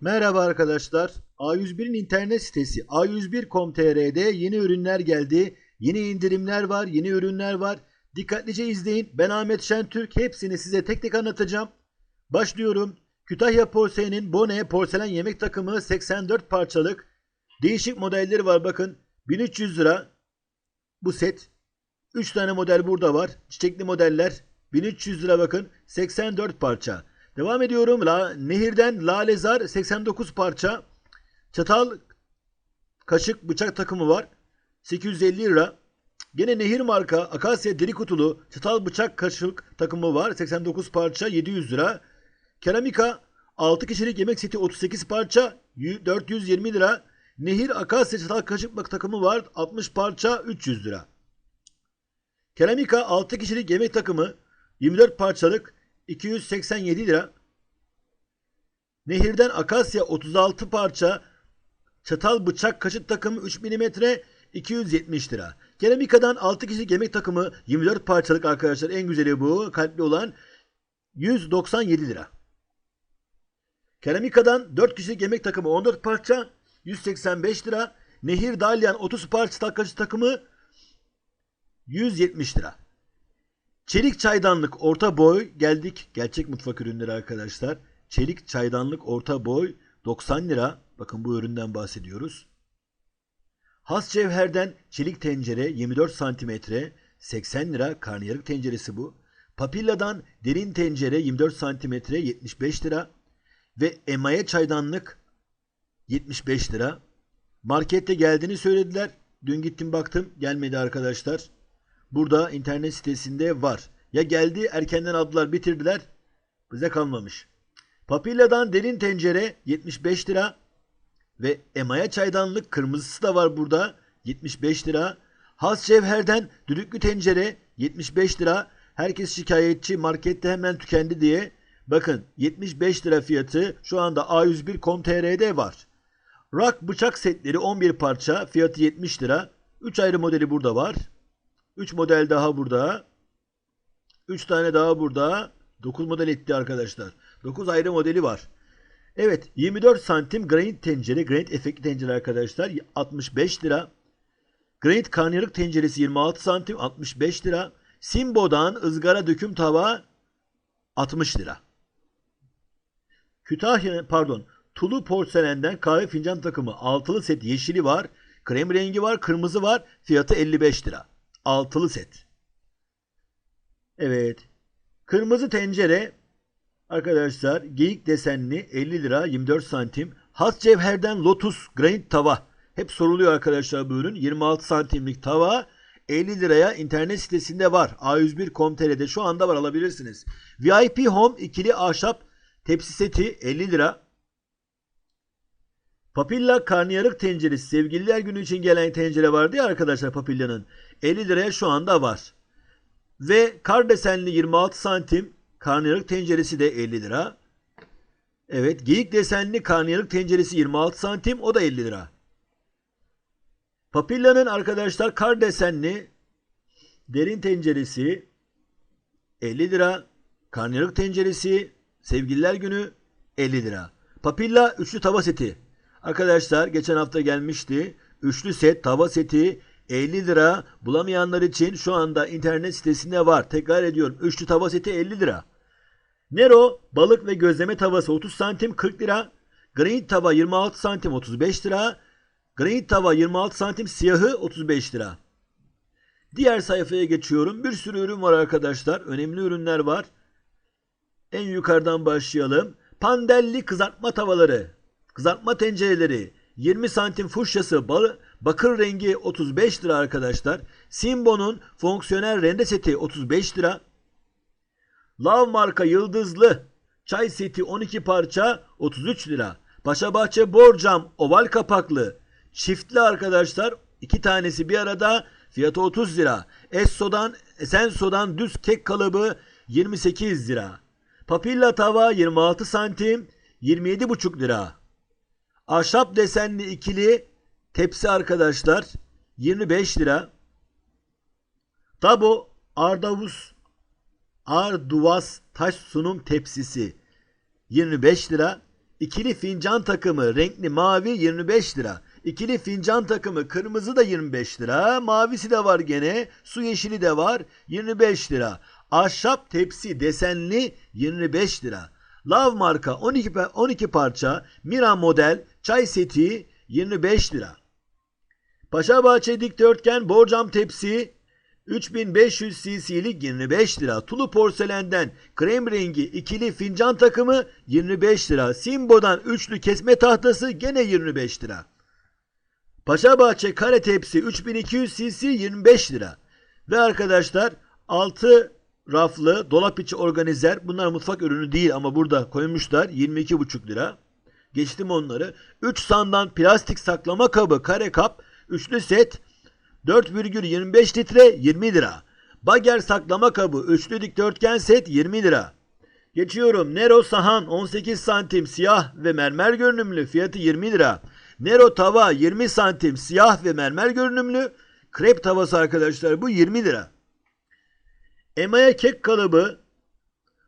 Merhaba arkadaşlar. A101'in internet sitesi a101.com.tr'de yeni ürünler geldi. Yeni indirimler var, yeni ürünler var. Dikkatlice izleyin. Ben Ahmet Şentürk. Hepsini size tek tek anlatacağım. Başlıyorum. Kütahya Porselen'in Bone porselen yemek takımı 84 parçalık. Değişik modelleri var bakın. 1300 lira. Bu set. 3 tane model burada var. Çiçekli modeller. 1300 lira bakın. 84 parça. Devam ediyorum. La, Nehir'den Lalezar 89 parça. Çatal, kaşık, bıçak takımı var. 850 lira. Gene Nehir marka Akasya deri kutulu çatal, bıçak, kaşık takımı var. 89 parça 700 lira. Keramika 6 kişilik yemek seti 38 parça 420 lira. Nehir Akasya çatal kaşık takımı var. 60 parça 300 lira. Keramika 6 kişilik yemek takımı 24 parçalık 287 lira. Nehirden Akasya 36 parça çatal bıçak kaşık takımı 3 mm 270 lira. Keramikadan 6 kişilik yemek takımı 24 parçalık arkadaşlar en güzeli bu kalpli olan 197 lira. Keramikadan 4 kişilik yemek takımı 14 parça 185 lira. Nehir Dalyan 30 parça kaşık takımı 170 lira. Çelik çaydanlık orta boy geldik. Gerçek mutfak ürünleri arkadaşlar. Çelik çaydanlık orta boy 90 lira. Bakın bu üründen bahsediyoruz. Has cevherden çelik tencere 24 santimetre 80 lira. Karnıyarık tenceresi bu. Papilla'dan derin tencere 24 santimetre 75 lira. Ve emaye çaydanlık 75 lira. Markette geldiğini söylediler. Dün gittim baktım gelmedi arkadaşlar. Burada internet sitesinde var. Ya geldi erkenden aldılar bitirdiler. Bize kalmamış. Papilla'dan derin tencere 75 lira. Ve emaya çaydanlık kırmızısı da var burada. 75 lira. Has cevherden düdüklü tencere 75 lira. Herkes şikayetçi markette hemen tükendi diye. Bakın 75 lira fiyatı şu anda A101.com.tr'de var. Rak bıçak setleri 11 parça fiyatı 70 lira. 3 ayrı modeli burada var. 3 model daha burada. 3 tane daha burada. 9 model etti arkadaşlar. 9 ayrı modeli var. Evet 24 santim granit tencere. Granit efektli tencere arkadaşlar. 65 lira. Granit karnıyarık tenceresi 26 santim 65 lira. Simbo'dan ızgara döküm tava 60 lira. Kütahya pardon Tulu porselenden kahve fincan takımı altılı set yeşili var. Krem rengi var, kırmızı var. Fiyatı 55 lira. Altılı set. Evet. Kırmızı tencere arkadaşlar geyik desenli 50 lira 24 santim. Has cevherden lotus granit tava. Hep soruluyor arkadaşlar bu ürün. 26 santimlik tava 50 liraya internet sitesinde var. A101.com.tr'de şu anda var alabilirsiniz. VIP Home ikili ahşap tepsi seti 50 lira. Papilla karnıyarık tenceresi sevgililer günü için gelen tencere vardı ya arkadaşlar Papilla'nın. 50 liraya şu anda var. Ve kar desenli 26 santim karnıyarık tenceresi de 50 lira. Evet geyik desenli karnıyarık tenceresi 26 santim o da 50 lira. Papilla'nın arkadaşlar kar desenli derin tenceresi 50 lira. Karnıyarık tenceresi sevgililer günü 50 lira. Papilla üçlü tava seti Arkadaşlar geçen hafta gelmişti. Üçlü set tava seti 50 lira bulamayanlar için şu anda internet sitesinde var. Tekrar ediyorum. Üçlü tava seti 50 lira. Nero balık ve gözleme tavası 30 santim 40 lira. Granit tava 26 santim 35 lira. Granit tava 26 santim siyahı 35 lira. Diğer sayfaya geçiyorum. Bir sürü ürün var arkadaşlar. Önemli ürünler var. En yukarıdan başlayalım. Pandelli kızartma tavaları Kızartma tencereleri 20 santim fuşyası bakır rengi 35 lira arkadaşlar. Simbo'nun fonksiyonel rende seti 35 lira. Lav marka yıldızlı çay seti 12 parça 33 lira. Paşabahçe borcam oval kapaklı çiftli arkadaşlar iki tanesi bir arada fiyatı 30 lira. Esso'dan Esenso'dan düz kek kalıbı 28 lira. Papilla tava 26 santim 27,5 lira. Ahşap desenli ikili tepsi arkadaşlar 25 lira. Tabo Ardavus Arduvas taş sunum tepsisi 25 lira. İkili fincan takımı renkli mavi 25 lira. İkili fincan takımı kırmızı da 25 lira. Mavisi de var gene. Su yeşili de var 25 lira. Ahşap tepsi desenli 25 lira. Lav marka 12, pa- 12 parça Mira model çay seti 25 lira. Paşabahçe dikdörtgen borcam tepsi 3500 cc'lik 25 lira. Tulu porselenden krem rengi ikili fincan takımı 25 lira. Simbo'dan üçlü kesme tahtası gene 25 lira. Paşabahçe kare tepsi 3200 cc 25 lira. Ve arkadaşlar 6 raflı dolap içi organizer bunlar mutfak ürünü değil ama burada koymuşlar 22,5 lira. Geçtim onları. 3 sandan plastik saklama kabı kare kap üçlü set 4,25 litre 20 lira. Bager saklama kabı üçlü dikdörtgen set 20 lira. Geçiyorum. Nero sahan 18 santim siyah ve mermer görünümlü fiyatı 20 lira. Nero tava 20 santim siyah ve mermer görünümlü krep tavası arkadaşlar bu 20 lira. Emaya kek kalıbı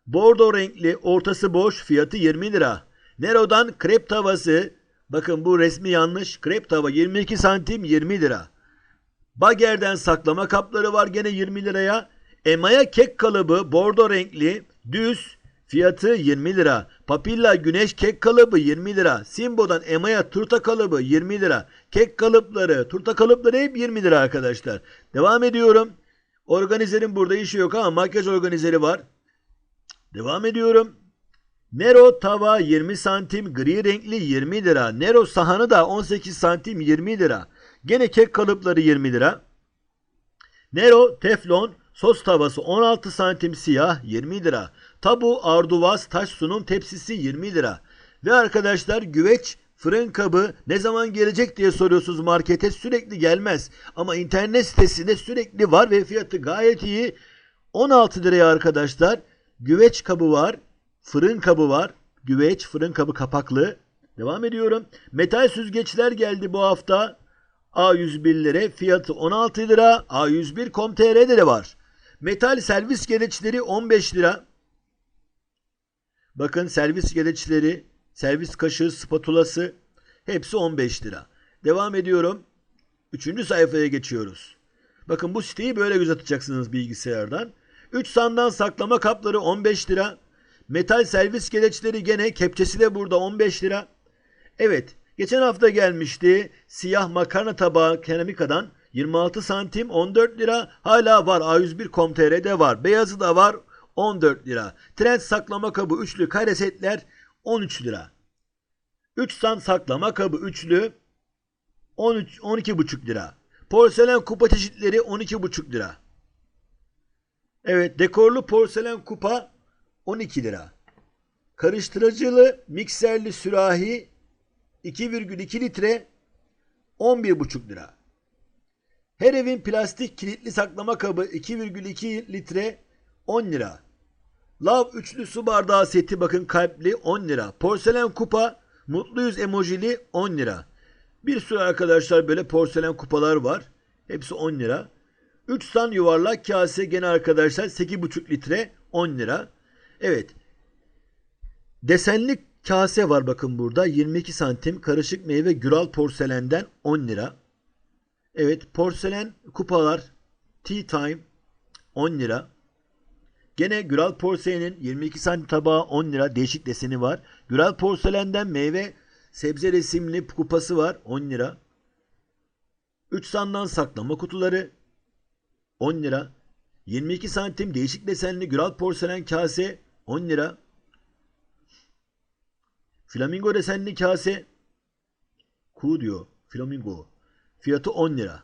bordo renkli ortası boş fiyatı 20 lira. Nero'dan krep tavası bakın bu resmi yanlış krep tava 22 santim 20 lira. Bager'den saklama kapları var gene 20 liraya. Emaya kek kalıbı bordo renkli düz fiyatı 20 lira. Papilla güneş kek kalıbı 20 lira. Simbo'dan Emaya turta kalıbı 20 lira. Kek kalıpları, turta kalıpları hep 20 lira arkadaşlar. Devam ediyorum. Organizerin burada işi yok ama makyaj organizeri var. Devam ediyorum. Nero tava 20 santim gri renkli 20 lira. Nero sahanı da 18 santim 20 lira. Gene kek kalıpları 20 lira. Nero teflon sos tavası 16 santim siyah 20 lira. Tabu arduvaz taş sunum tepsisi 20 lira. Ve arkadaşlar güveç fırın kabı ne zaman gelecek diye soruyorsunuz markete sürekli gelmez. Ama internet sitesinde sürekli var ve fiyatı gayet iyi. 16 liraya arkadaşlar güveç kabı var, fırın kabı var. Güveç fırın kabı kapaklı. Devam ediyorum. Metal süzgeçler geldi bu hafta. A101 lira fiyatı 16 lira. A101.com.tr'de de var. Metal servis gereçleri 15 lira. Bakın servis gereçleri, servis kaşığı, spatulası hepsi 15 lira. Devam ediyorum. Üçüncü sayfaya geçiyoruz. Bakın bu siteyi böyle göz atacaksınız bilgisayardan. 3 sandan saklama kapları 15 lira. Metal servis gereçleri gene kepçesi de burada 15 lira. Evet geçen hafta gelmişti siyah makarna tabağı keramikadan 26 santim 14 lira hala var A101.com.tr'de var. Beyazı da var 14 lira. Trend saklama kabı üçlü kare setler 13 lira. 3 san saklama kabı üçlü 13 12,5 lira. Porselen kupa çeşitleri 12,5 lira. Evet dekorlu porselen kupa 12 lira. Karıştırıcılı mikserli sürahi 2,2 litre 11,5 lira. Her evin plastik kilitli saklama kabı 2,2 litre 10 lira. Lav üçlü su bardağı seti bakın kalpli 10 lira. Porselen kupa mutluyuz emojili 10 lira. Bir sürü arkadaşlar böyle porselen kupalar var. Hepsi 10 lira. 3 san yuvarlak kase gene arkadaşlar 8,5 litre 10 lira. Evet. Desenli kase var bakın burada 22 santim karışık meyve güral porselenden 10 lira. Evet porselen kupalar Tea Time 10 lira. Gene Güral Porselen'in 22 santim tabağı 10 lira değişik deseni var. Güral Porselen'den meyve sebze resimli kupası var 10 lira. 3 sandan saklama kutuları 10 lira. 22 santim değişik desenli Güral Porselen kase 10 lira. Flamingo desenli kase Ku diyor. Flamingo. Fiyatı 10 lira.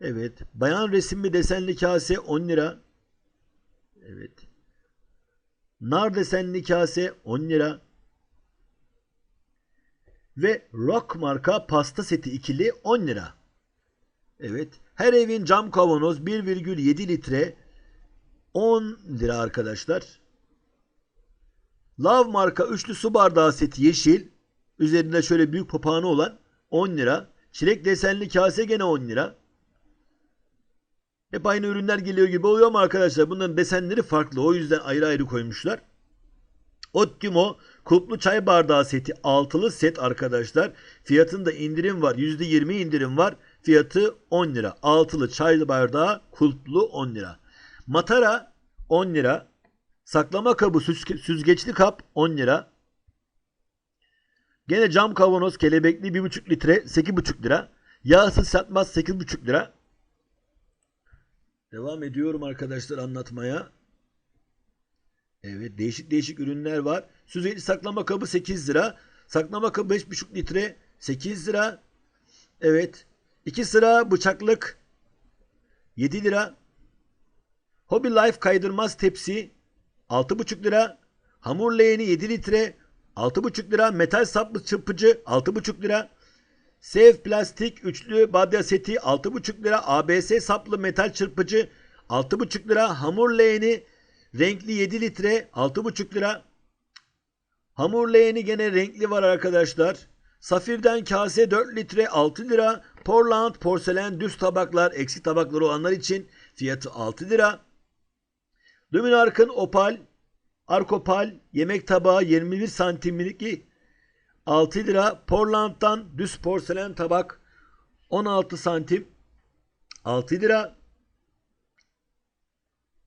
Evet. Bayan resimli desenli kase 10 lira. Evet. Nar desenli kase 10 lira. Ve Rock marka pasta seti ikili 10 lira. Evet. Her evin cam kavanoz 1,7 litre 10 lira arkadaşlar. Love marka üçlü su bardağı seti yeşil. Üzerinde şöyle büyük papağanı olan 10 lira. Çilek desenli kase gene 10 lira. Hep aynı ürünler geliyor gibi oluyor ama arkadaşlar bunların desenleri farklı. O yüzden ayrı ayrı koymuşlar. Ottimo Kulplu çay bardağı seti altılı set arkadaşlar. Fiyatında indirim var. %20 indirim var. Fiyatı 10 lira. Altılı çay bardağı kulplu 10 lira. Matara 10 lira. Saklama kabı süzge- süzgeçli kap 10 lira. Gene cam kavanoz kelebekli 1,5 litre 8,5 lira. Yağsız satmaz 8,5 lira. Devam ediyorum arkadaşlar anlatmaya. Evet değişik değişik ürünler var. Süzgeçli saklama kabı 8 lira. Saklama kabı 5,5 litre 8 lira. Evet. 2 sıra bıçaklık 7 lira. Hobby Life kaydırmaz tepsi 6,5 lira. Hamur leğeni 7 litre 6,5 lira. Metal saplı çırpıcı 6,5 lira. Sev plastik üçlü badya seti 6,5 lira. ABS saplı metal çırpıcı 6,5 lira. Hamur leğeni renkli 7 litre 6,5 lira. Hamur leğeni gene renkli var arkadaşlar. Safirden kase 4 litre 6 lira. Portland porselen düz tabaklar eksik tabakları olanlar için fiyatı 6 lira. Luminark'ın opal Arkopal yemek tabağı 21 santimlik 6 lira. Portland'dan düz porselen tabak 16 santim 6 lira.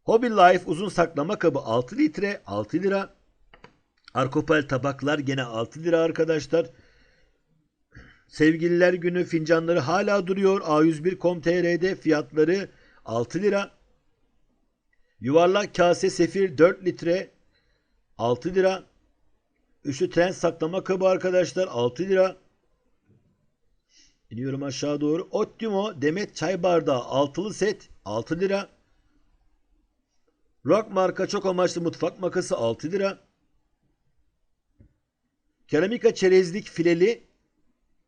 Hobby Life uzun saklama kabı 6 litre 6 lira. Arkopal tabaklar gene 6 lira arkadaşlar. Sevgililer günü fincanları hala duruyor. A101.com.tr'de fiyatları 6 lira. Yuvarlak kase sefir 4 litre 6 lira. Üçlü tren saklama kabı arkadaşlar 6 lira. İniyorum aşağı doğru. Ottimo demet çay bardağı altılı set 6 lira. Rock marka çok amaçlı mutfak makası 6 lira. Keramika çerezlik fileli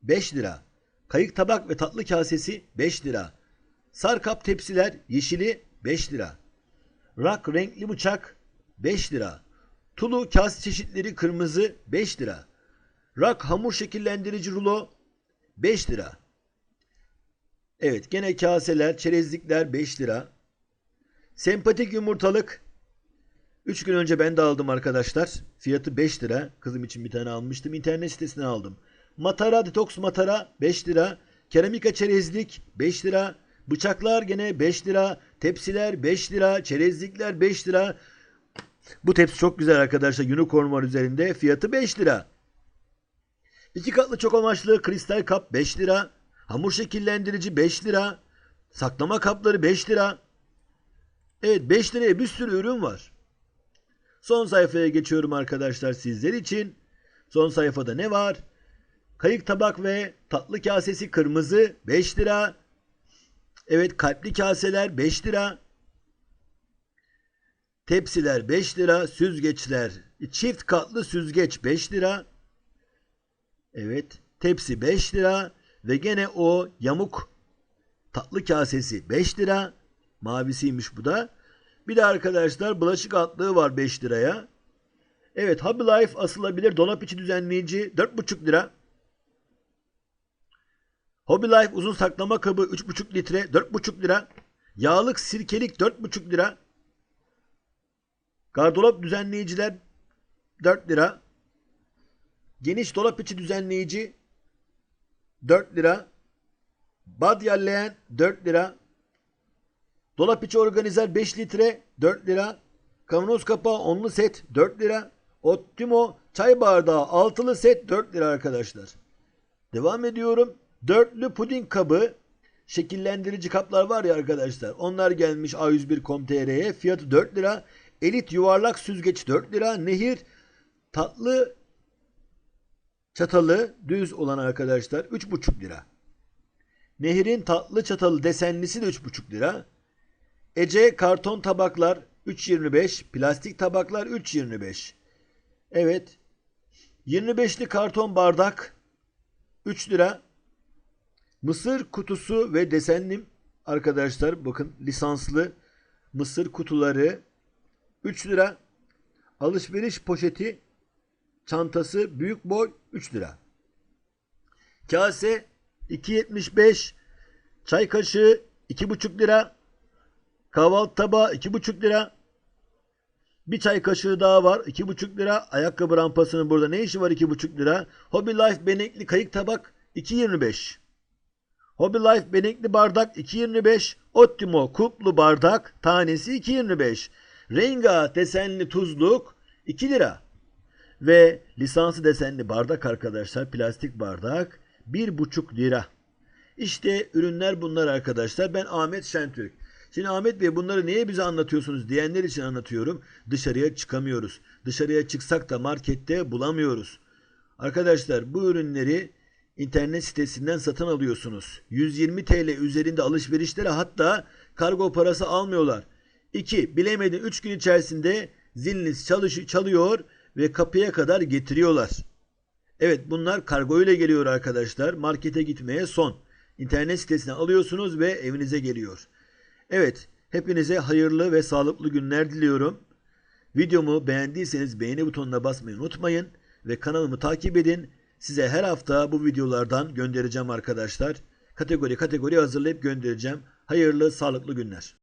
5 lira. Kayık tabak ve tatlı kasesi 5 lira. Sarkap tepsiler yeşili 5 lira. Rak renkli bıçak 5 lira. Tulu kase çeşitleri kırmızı 5 lira. Rak hamur şekillendirici rulo 5 lira. Evet gene kaseler, çerezlikler 5 lira. Sempatik yumurtalık 3 gün önce ben de aldım arkadaşlar. Fiyatı 5 lira. Kızım için bir tane almıştım. İnternet sitesinden aldım. Matara detoks matara 5 lira. Keramika çerezlik 5 lira. Bıçaklar gene 5 lira. Tepsiler 5 lira. Çerezlikler 5 lira. Bu tepsi çok güzel arkadaşlar. Unicorn var üzerinde. Fiyatı 5 lira. İki katlı çok amaçlı kristal kap 5 lira. Hamur şekillendirici 5 lira. Saklama kapları 5 lira. Evet 5 liraya bir sürü ürün var. Son sayfaya geçiyorum arkadaşlar sizler için. Son sayfada ne var? Kayık tabak ve tatlı kasesi kırmızı 5 lira. Evet kalpli kaseler 5 lira. Tepsiler 5 lira. Süzgeçler çift katlı süzgeç 5 lira. Evet tepsi 5 lira. Ve gene o yamuk tatlı kasesi 5 lira. Mavisiymiş bu da. Bir de arkadaşlar bulaşık altlığı var 5 liraya. Evet Hobby Life asılabilir dolap içi düzenleyici 4,5 lira. Hobby Life uzun saklama kabı 3,5 litre 4,5 lira. Yağlık sirkelik 4,5 lira. Gardırop düzenleyiciler 4 lira. Geniş dolap içi düzenleyici 4 lira. Badya leğen 4 lira. Dolap içi organizer 5 litre 4 lira. Kavanoz kapağı onlu set 4 lira. Optimo çay bardağı altılı set 4 lira arkadaşlar. Devam ediyorum. Dörtlü puding kabı şekillendirici kaplar var ya arkadaşlar. Onlar gelmiş A101.com.tr'ye. Fiyatı 4 lira. Elit yuvarlak süzgeç 4 lira. Nehir tatlı çatalı düz olan arkadaşlar 3,5 lira. Nehir'in tatlı çatalı desenlisi de 3,5 lira. Ece karton tabaklar 3.25, plastik tabaklar 3.25. Evet. 25'li karton bardak 3 lira. Mısır kutusu ve desenlim arkadaşlar bakın lisanslı mısır kutuları 3 lira. Alışveriş poşeti çantası büyük boy 3 lira. Kase 2.75 çay kaşığı 2,5 lira. Kahvaltı tabağı 2,5 lira. Bir çay kaşığı daha var. 2,5 lira. Ayakkabı rampasının burada ne işi var 2,5 lira? Hobby Life benekli kayık tabak 2.25. Hobby Life benekli bardak 2.25. Ottimo kuplu bardak tanesi 2.25. Renga desenli tuzluk 2 lira. Ve lisansı desenli bardak arkadaşlar plastik bardak 1,5 lira. İşte ürünler bunlar arkadaşlar. Ben Ahmet Şentürk. Şimdi Ahmet Bey bunları niye bize anlatıyorsunuz diyenler için anlatıyorum. Dışarıya çıkamıyoruz. Dışarıya çıksak da markette bulamıyoruz. Arkadaşlar bu ürünleri internet sitesinden satın alıyorsunuz. 120 TL üzerinde alışverişlere hatta kargo parası almıyorlar. 2. Bilemedin 3 gün içerisinde ziliniz çalış çalıyor ve kapıya kadar getiriyorlar. Evet bunlar kargo ile geliyor arkadaşlar. Markete gitmeye son. İnternet sitesine alıyorsunuz ve evinize geliyor. Evet hepinize hayırlı ve sağlıklı günler diliyorum. Videomu beğendiyseniz beğeni butonuna basmayı unutmayın ve kanalımı takip edin. Size her hafta bu videolardan göndereceğim arkadaşlar. Kategori kategori hazırlayıp göndereceğim. Hayırlı sağlıklı günler.